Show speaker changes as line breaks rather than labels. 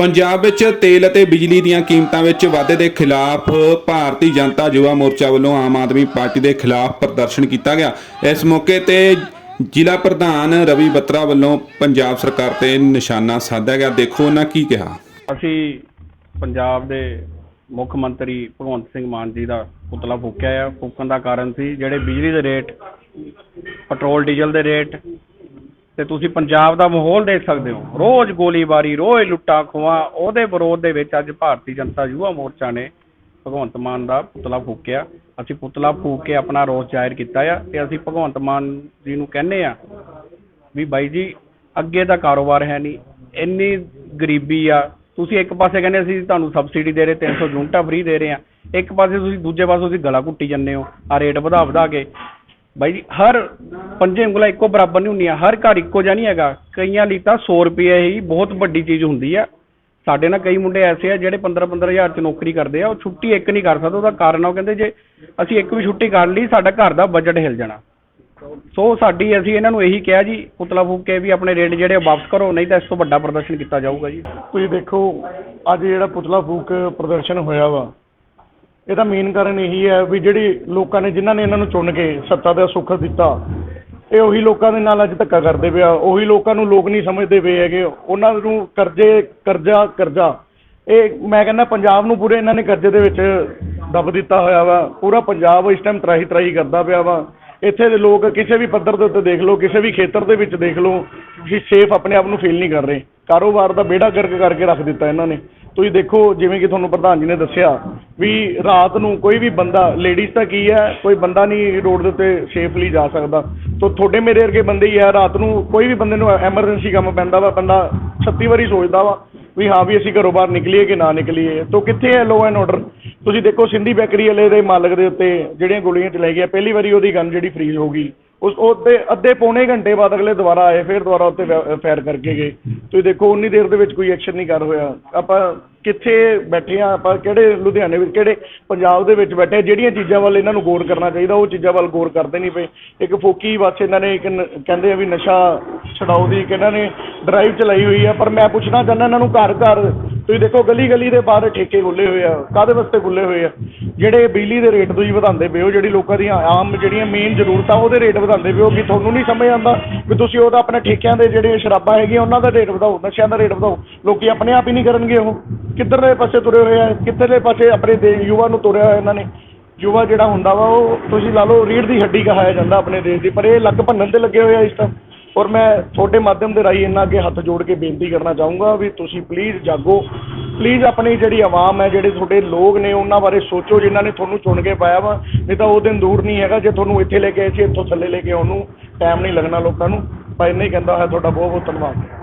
ਪੰਜਾਬ ਵਿੱਚ ਤੇਲ ਅਤੇ ਬਿਜਲੀ ਦੀਆਂ ਕੀਮਤਾਂ ਵਿੱਚ ਵਾਧੇ ਦੇ ਖਿਲਾਫ ਭਾਰਤੀ ਜਨਤਾ ਯੁਵਾ ਮੋਰਚਾ ਵੱਲੋਂ ਆਮ ਆਦਮੀ ਪਾਰਟੀ ਦੇ ਖਿਲਾਫ ਪ੍ਰਦਰਸ਼ਨ ਕੀਤਾ ਗਿਆ। ਇਸ ਮੌਕੇ ਤੇ ਜ਼ਿਲ੍ਹਾ ਪ੍ਰਧਾਨ ਰਵੀ ਬੱਤਰਾ ਵੱਲੋਂ ਪੰਜਾਬ ਸਰਕਾਰ ਤੇ ਨਿਸ਼ਾਨਾ ਸਾਧਿਆ ਗਿਆ। ਦੇਖੋ ਉਹਨਾਂ ਕੀ ਕਿਹਾ।
ਅਸੀਂ ਪੰਜਾਬ ਦੇ ਮੁੱਖ ਮੰਤਰੀ ਭਗਵੰਤ ਸਿੰਘ ਮਾਨ ਜੀ ਦਾ ਪੁਤਲਾ ਫੂਕਿਆ ਆ। ਫੂਕਣ ਦਾ ਕਾਰਨ ਸੀ ਜਿਹੜੇ ਬਿਜਲੀ ਦੇ ਰੇਟ, ਪੈਟਰੋਲ, ਡੀਜ਼ਲ ਦੇ ਰੇਟ ਤੇ ਤੁਸੀਂ ਪੰਜਾਬ ਦਾ ਮਾਹੌਲ ਦੇਖ ਸਕਦੇ ਹੋ। ਰੋਜ਼ ਗੋਲੀਬਾਰੀ, ਰੋਜ਼ ਲੁੱਟਾਂ ਖੋਹਾਂ, ਉਹਦੇ ਵਿਰੋਧ ਦੇ ਵਿੱਚ ਅੱਜ ਭਾਰਤੀ ਜਨਤਾ ਯੁਵਾ ਮੋਰਚਾ ਨੇ ਭਗਵੰਤ ਮਾਨ ਦਾ ਪੁਤਲਾ ਫੂਕਿਆ। ਅਸੀਂ ਪੁਤਲਾ ਫੂਕ ਕੇ ਆਪਣਾ ਰੋਸ ਜ਼ਾਹਿਰ ਕੀਤਾ ਆ ਤੇ ਅਸੀਂ ਭਗਵੰਤ ਮਾਨ ਜੀ ਨੂੰ ਕਹਿੰਨੇ ਆ ਵੀ ਬਾਈ ਜੀ, ਅੱਗੇ ਦਾ ਕਾਰੋਬਾਰ ਹੈ ਨਹੀਂ, ਇੰਨੀ ਗਰੀਬੀ ਆ। ਤੁਸੀਂ ਇੱਕ ਪਾਸੇ ਕਹਿੰਦੇ ਅਸੀਂ ਤੁਹਾਨੂੰ ਸਬਸਿਡੀ ਦੇ ਰਹੇ 300 ਯੂਨਿਟਾਂ ਫ੍ਰੀ ਦੇ ਰਹੇ ਆ। ਇੱਕ ਪਾਸੇ ਤੁਸੀਂ ਦੂਜੇ ਪਾਸੇ ਤੁਸੀਂ ਗਲਾ ਘੁੱਟੀ ਜਾਂਦੇ ਹੋ ਆ ਰੇਟ ਵਧਾ ਵਧਾ ਕੇ। ਬਾਈ ਜੀ, ਹਰ ਪੰਜੇ ਉਂਗਲਾਂ ਇੱਕੋ ਬਰਾਬਰ ਨਹੀਂ ਹੁੰਦੀਆਂ, ਹਰ ਘਰ ਇੱਕੋ ਜਿਹਾ ਨਹੀਂ ਹੈਗਾ। ਕਈਆਂ ਲਈ ਤਾਂ 100 ਰੁਪਏ ਹੀ ਬਹੁਤ ਵੱਡੀ ਚੀਜ਼ ਹੁੰਦੀ ਆ। ਸਾਡੇ ਨਾਲ ਕਈ ਮੁੰਡੇ ਐਸੇ ਆ ਜਿਹੜੇ 15 15 ਹਜ਼ਾਰ ਚ ਨੌਕਰੀ ਕਰਦੇ ਆ, ਉਹ ਛੁੱਟੀ ਇੱਕ ਨਹੀਂ ਕਰ ਸਕਦੇ, ਉਹਦਾ ਕਾਰਨ ਆ, ਉਹ ਕਹਿੰਦੇ ਜੇ ਅਸੀਂ ਇੱਕ ਵੀ ਛੁੱਟੀ ਕਰ ਲਈ, ਸਾਡਾ ਘਰ ਦਾ ਬਜਟ ਹਿਲ ਜਾਣਾ। ਸੋ ਸਾਡੀ ਅਸੀਂ ਇਹਨਾਂ ਨੂੰ ਇਹੀ ਕਿਹਾ ਜੀ, ਪੁਤਲਾ ਫੂਕ ਕੇ ਵੀ ਆਪਣੇ ਰੇਟ ਜਿਹੜੇ ਉਹ ਵਾਪਸ ਕਰੋ, ਨਹੀਂ ਤਾਂ ਇਸ ਤੋਂ ਵੱਡਾ ਪ੍ਰਦਰਸ਼ਨ ਕੀਤਾ ਜਾਊਗਾ ਜੀ।
ਤੁਸੀਂ ਦੇਖੋ, ਅੱਜ ਜਿਹੜਾ ਪੁਤਲਾ ਫੂਕ ਪ੍ਰਦਰਸ਼ਨ ਹੋਇਆ ਵਾ ਇਹਦਾ ਮੇਨ ਕਾਰਨ ਇਹੀ ਹੈ ਵੀ ਜਿਹੜੀ ਲੋਕਾਂ ਨੇ, ਜਿਨ੍ਹਾਂ ਨੇ ਇਹਨਾਂ ਨੂੰ ਚੁਣ ਕੇ ਸੱਤਾ ਦਾ ਸੁੱਖ ਦਿੱਤਾ, ਇਹ ਉਹੀ ਲੋਕਾਂ ਦੇ ਨਾਲ ਅੱਜ ਧੱਕਾ ਕਰਦੇ ਪਿਆ ਉਹੀ ਲੋਕਾਂ ਨੂੰ ਲੋਕ ਨਹੀਂ ਸਮਝਦੇ ਪਏ ਹੈਗੇ। ਉਹਨਾਂ ਨੂੰ ਕਰਜ਼ੇ, ਕਰਜ਼ਾ ਕਰਜ਼ਾ। ਇਹ ਮੈਂ ਕਹਿੰਦਾ ਪੰਜਾਬ ਨੂੰ ਪੂਰੇ ਇਹਨਾਂ ਨੇ ਕਰਜ਼ੇ ਦੇ ਵਿੱਚ ਦੱਬ ਦਿੱਤਾ ਹੋਇਆ ਵਾ। ਪੂਰਾ ਪੰਜਾਬ ਇਸ ਟਾਈਮ ਤਰਾਹੀ ਤਰਾਹੀ ਕਰਦਾ ਪਿਆ ਵਾ। ਇੱਥੇ ਦੇ ਲੋਕ ਕਿਸੇ ਵੀ ਪੱਧਰ ਦੇ ਉੱਤੇ ਦੇਖ ਲਓ, ਕਿਸੇ ਵੀ ਖੇਤਰ ਦੇ ਵਿੱਚ ਦੇਖ ਲਓ ਕਿ ਸੇਫ ਆਪਣੇ ਆਪ ਨੂੰ ਫੀਲ ਨਹੀਂ ਕਰ ਰਹੇ। ਕਾਰੋਬਾਰ ਦਾ ਬੇੜਾ ਗਰਕ ਕਰਕੇ ਰੱਖ ਦਿੱਤਾ ਇਹਨਾਂ ਨੇ। ਤੁਸੀਂ ਦੇਖੋ ਜਿਵੇਂ ਕਿ ਤੁਹਾਨੂੰ ਪ੍ਰਧਾਨ ਜੀ ਨੇ ਦੱਸਿਆ ਵੀ ਰਾਤ ਨੂੰ ਕੋਈ ਵੀ ਬੰਦਾ ਲੇਡੀਜ਼ ਤਾਂ ਕੀ ਹੈ, ਕੋਈ ਬੰਦਾ ਨਹੀਂ ਰੋਡ ਦੇ ਉੱਤੇ ਸੇਫਲੀ ਜਾ ਸਕਦਾ। ਤੋ ਤੁਹਾਡੇ ਮੇਰੇ ਵਰਗੇ ਬੰਦੇ ਹੀ ਆ ਰਾਤ ਨੂੰ ਕੋਈ ਵੀ ਬੰਦੇ ਨੂੰ ਐਮਰਜੈਂਸੀ ਕੰਮ ਪੈਂਦਾ ਵਾ, ਬੰਦਾ 36 ਵਾਰੀ ਸੋਚਦਾ ਵਾ ਵੀ ਹਾਂ ਵੀ ਅਸੀਂ ਘਰੋਂ ਬਾਹਰ ਨਿਕਲੀਏ ਕਿ ਨਾ ਨਿਕਲੀਏ। ਤੋ ਕਿੱਥੇ ਹੈ ਲੋ ਐਂਡ ਆਰਡਰ ਤੁਸੀਂ ਦੇਖੋ ਸਿੰਧੀ ਬੈਕਰੀ ਵਾਲੇ ਦੇ ਮਾਲਕ ਦੇ ਉੱਤੇ ਜਿਹੜੀਆਂ ਗੋਲੀਆਂ ਚਲਾਈ ਗਿਆ ਪਹਿਲੀ ਵਾਰੀ ਉਹਦੀ ਗਨ ਜਿਹੜੀ ਫ੍ਰੀਜ਼ ਹੋ ਗਈ। ਉਸ ਉਹਦੇ ਅੱਧੇ ਪੌਣੇ ਘੰਟੇ ਬਾਅਦ ਅਗਲੇ ਦੁਬਾਰਾ ਆਏ, ਫਿਰ ਦੁਬਾਰਾ ਉੱਤੇ ਫਾਇਰ ਕਰਕੇ ਗਏ ਤੁਸੀਂ ਦੇਖੋ, ਉਨੀ ਦੇਰ ਦੇ ਵਿੱਚ ਕੋਈ ਐਕਸ਼ਨ ਨਹੀਂ ਕਰ ਹੋਇਆ ਆਪਾਂ ਕਿੱਥੇ ਬੈਠੇ ਆ, ਆਪਾਂ ਕਿਹੜੇ ਲੁਧਿਆਣੇ ਵਿੱਚ, ਕਿਹੜੇ ਪੰਜਾਬ ਦੇ ਵਿੱਚ ਬੈਠੇ ਆ? ਜਿਹੜੀਆਂ ਚੀਜ਼ਾਂ ਵੱਲ ਇਹਨਾਂ ਨੂੰ ਗੌਰ ਕਰਨਾ ਚਾਹੀਦਾ, ਉਹ ਚੀਜ਼ਾਂ ਵੱਲ ਗੌਰ ਕਰਦੇ ਨਹੀਂ ਪਏ ਇੱਕ ਫੋਕੀ ਬਸ ਇਹਨਾਂ ਨੇ, ਇੱਕ ਨ- ਕਹਿੰਦੇ ਆ ਵੀ ਨਸ਼ਾ ਛਡਾਓ ਦੀ ਇੱਕ ਇਹਨਾਂ ਨੇ ਡਰਾਈਵ ਚਲਾਈ ਹੋਈ ਆ, ਪਰ ਮੈਂ ਪੁੱਛਣਾ ਚਾਹੁੰਦਾ ਇਹਨਾਂ ਨੂੰ ਘਰ ਘਰ ਤੁਸੀਂ ਦੇਖੋ ਗਲੀ ਗਲੀ ਦੇ ਬਾਹਰ ਠੇਕੇ ਖੁੱਲੇ ਹੋਏ ਆ ਕਾਦੇ ਵਾਸਤੇ ਖੁੱਲੇ ਹੋਏ ਆ? ਜਿਹੜੇ ਬਿਜਲੀ ਦੇ ਰੇਟ ਤੁਸੀਂ ਵਧਾਉਂਦੇ ਪਏ ਹੋ, ਜਿਹੜੀ ਲੋਕਾਂ ਦੀਆਂ ਆਮ ਜਿਹੜੀਆਂ ਮੇਨ ਜ਼ਰੂਰਤਾਂ, ਉਹਦੇ ਰੇਟ ਵਧਾਉਂਦੇ ਪਏ ਹੋ, ਕਿ ਤੁਹਾਨੂੰ ਨਹੀਂ ਸਮਝ ਆਉਂਦਾ ਵੀ ਤੁਸੀਂ ਉਹਦਾ ਆਪਣੇ ਠੇਕਿਆਂ ਦੇ ਜਿਹੜੇ ਸ਼ਰਾਬਾਂ ਹੈਗੀਆਂ, ਉਹਨਾਂ ਦਾ ਰੇਟ ਵਧਾਓ, ਨਸ਼ਿਆਂ ਦਾ ਰੇਟ ਵਧਾਓ। ਲੋਕੀ ਆਪਣੇ ਆਪ ਹੀ ਨਹੀਂ ਕਰਨਗੇ ਉਹ। ਕਿੱਧਰਲੇ ਪਾਸੇ ਤੁਰੇ ਹੋਏ ਆ, ਕਿੱਧਰਲੇ ਪਾਸੇ ਆਪਣੇ ਦੇ ਯੁਵਾ ਨੂੰ ਤੁਰਿਆ ਹੋਇਆ ਇਹਨਾਂ ਨੇ। ਯੁਵਾ ਜਿਹੜਾ ਹੁੰਦਾ ਵਾ, ਉਹ ਤੁਸੀਂ ਲਾ ਲਓ ਰੀੜ ਦੀ ਹੱਡੀ ਕਹਾਇਆ ਜਾਂਦਾ ਆਪਣੇ ਦੇਸ਼ ਦੀ, ਪਰ ਇਹ ਲੱਕ ਭੰਨਣ ਤੇ ਲੱਗੇ ਹੋਏ ਆ ਇਸ ਟਾਈਮ ਔਰ ਮੈਂ ਤੁਹਾਡੇ ਮਾਧਿਅਮ ਦੇ ਰਾਹੀਂ ਇਹਨਾਂ ਅੱਗੇ ਹੱਥ ਜੋੜ ਕੇ ਬੇਨਤੀ ਕਰਨਾ ਚਾਹੂੰਗਾ ਵੀ ਤੁਸੀਂ ਪਲੀਜ਼ ਜਾਗੋ। ਪਲੀਜ਼ ਆਪਣੀ ਜਿਹੜੀ ਆਵਾਮ ਹੈ, ਜਿਹੜੇ ਤੁਹਾਡੇ ਲੋਕ ਨੇ, ਉਹਨਾਂ ਬਾਰੇ ਸੋਚੋ, ਜਿਨ੍ਹਾਂ ਨੇ ਤੁਹਾਨੂੰ ਚੁਣ ਕੇ ਪਾਇਆ ਵਾ। ਨਹੀਂ ਤਾਂ ਉਹ ਦਿਨ ਦੂਰ ਨਹੀਂ ਹੈਗਾ, ਜੇ ਤੁਹਾਨੂੰ ਇੱਥੇ ਲੈ ਕੇ ਆਏ ਸੀ, ਇੱਥੋਂ ਥੱਲੇ ਲੈ ਕੇ ਆਉਣ ਨੂੰ ਟਾਈਮ ਨਹੀਂ ਲੱਗਣਾ ਲੋਕਾਂ ਨੂੰ। ਪਰ ਇੰਨਾ ਹੀ ਕਹਿੰਦਾ ਹੋਇਆ, ਤੁਹਾਡਾ ਬਹੁਤ ਬਹੁਤ ਧੰਨਵਾਦ।